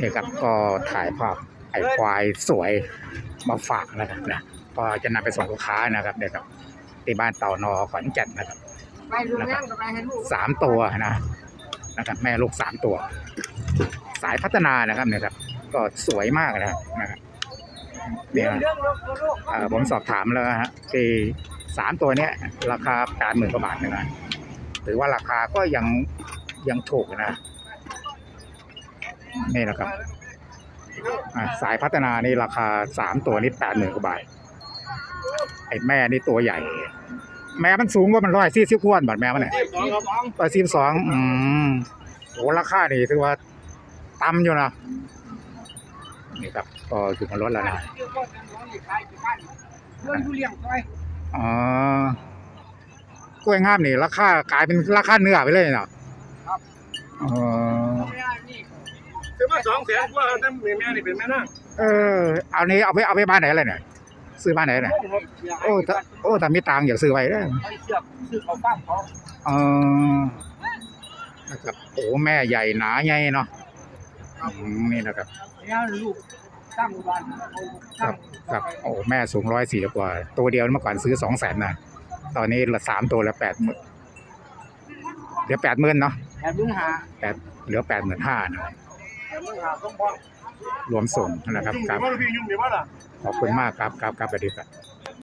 นี่ครับก็ถ่ายภาพไอ้ควายสวยมาฝากนะครับนะก็จะนำไปส่งลูกค้านะครับเนี่ยครับที่บ้านเต่านอขอนแก่นนะครับไปดูแม่กับไปให้ลูกสามตัวนะนะครับ แม่ลูกสามตัว สายพัฒนานะครับเนี่ยครับ ก็สวยมากนะครับนะครับเนี่ยเรื่องลูกลูกเอ่อผมสอบถามแล้วนะฮะที่สามตัวเนี้ย ราคาแปดหมื่นกว่าบาทนะถือว่าราคาก็ยังยังถูกนะ นี่นะครับสายพัฒนานี่ราคาสามตัวนี่แปดหมื่นกว่าบาทไอ้แม่นี่ตัวใหญ่ แม่มันสูงว่ามันร้อยสี่สิบกว่าบาทแม่มันเนี่ยร้อยสี่สิบสองอืมโอ้ราคานี่ถือว่าต่ำอยู่นะนี่ครับก็อยู่บนรถแล้วนะอ๋อกล้วยงามนี่ราคากลายเป็นราคาเนื้อไปเลยเนาะอ๋อ ซื้อมาสองแสนกว่าแต่แม่แม่นี่เป็นแม่นางเออ เอานี้เอาไปเอาไปบ้านไหนอะไรเนี่ย ซื้อบ้านไหนเนี่ยโอ้ถ้าโอ้ถ้ามีตังค์อยากซื้อไว้เด้อไอ้เชือกซื้อเขาฟ้าเขาเออนะครับโอ้แม่ใหญ่หนาใหญ่เนาะอืมนี่นะครับเนี่ยลูกตั้งวันครับครับโอ้แม่สูงร้อยสี่กว่า ตัวเดียวเมื่อก่อนซื้อสองแสนนะตอนนี้ละสามตัวละแปดหมื่นเหลือแปดหมื่นเนาะแต่มึงหาแปดเหลือแปดหมื่นห้านะ รวมส่งนะครับครับยุ่งอยู่ว่าพี่ยุ่งอยู่ว่าล่ะขอบคุณมากครับครับครับสวัสดีครับ